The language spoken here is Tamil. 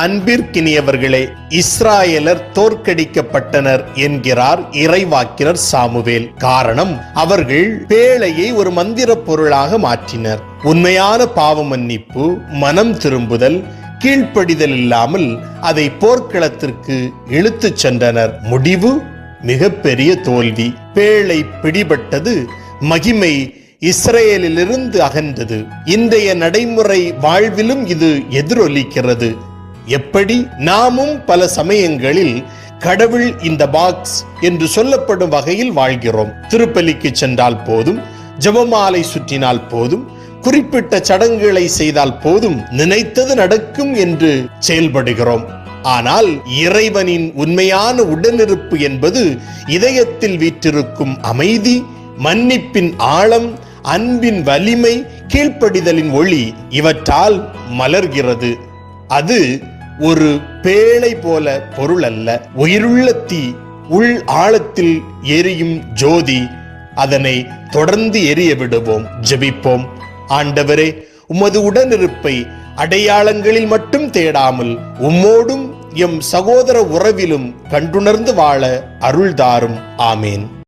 அன்பிற்கினியவர்களே இஸ்ராயலர் தோற்கடிக்கப்பட்டனர் என்கிறார் இறைவாக்கினர் சாமுவேல். காரணம் அவர்கள் பேழையை ஒரு மந்திர பொருளாக மாற்றினர். உண்மையான பாவ மன்னிப்பு மனம் திரும்புதல் கீழ்ப்படிதல் இல்லாமல் அதை போர்க்களத்திற்கு இழுத்துச் சென்றனர். முடிவு மிகப்பெரிய தோல்வி. பேழை பிடிபட்டது மகிமை இஸ்ரேலிலிருந்து அகன்றது. இன்றைய நடைமுறை வாழ்விலும் இது எதிரொலிக்கிறது. எப்படி நாமும் பல சமயங்களில் கடவுள் இந்த பாக்ஸ் என்று சொல்லப்படும் வகையில் வாழ்கிறோம். திருப்பலிக்கு சென்றால் போதும் ஜெபமாலை சுற்றினால் போதும் குறிப்பிட்ட சடங்குகளை செய்தால் போதும் நினைத்தது நடக்கும் என்று செயல்படுகிறோம். ஆனால் இறைவனின் உண்மையான உடனிருப்பு என்பது இதயத்தில் வீற்றிருக்கும் அமைதி மன்னிப்பின் ஆழம் அன்பின் வலிமை கீழ்ப்படிதலின் ஒளி இவற்றால் மலர்கிறது. அது ஒரு பேழை போல பொருள் அல்ல. உயிருள்ள தீ உள் ஆழத்தில் எரியும் ஜோதி. அதனை தொடர்ந்து எரிய விடுவோம் ஜெபிப்போம். ஆண்டவரே உமது உடனிருப்பை அடையாளங்களில் மட்டும் தேடாமல் உம்மோடும் எம் சகோதர உறவிலும் கண்டுணர்ந்து வாழ அருள்தாரும். ஆமேன்.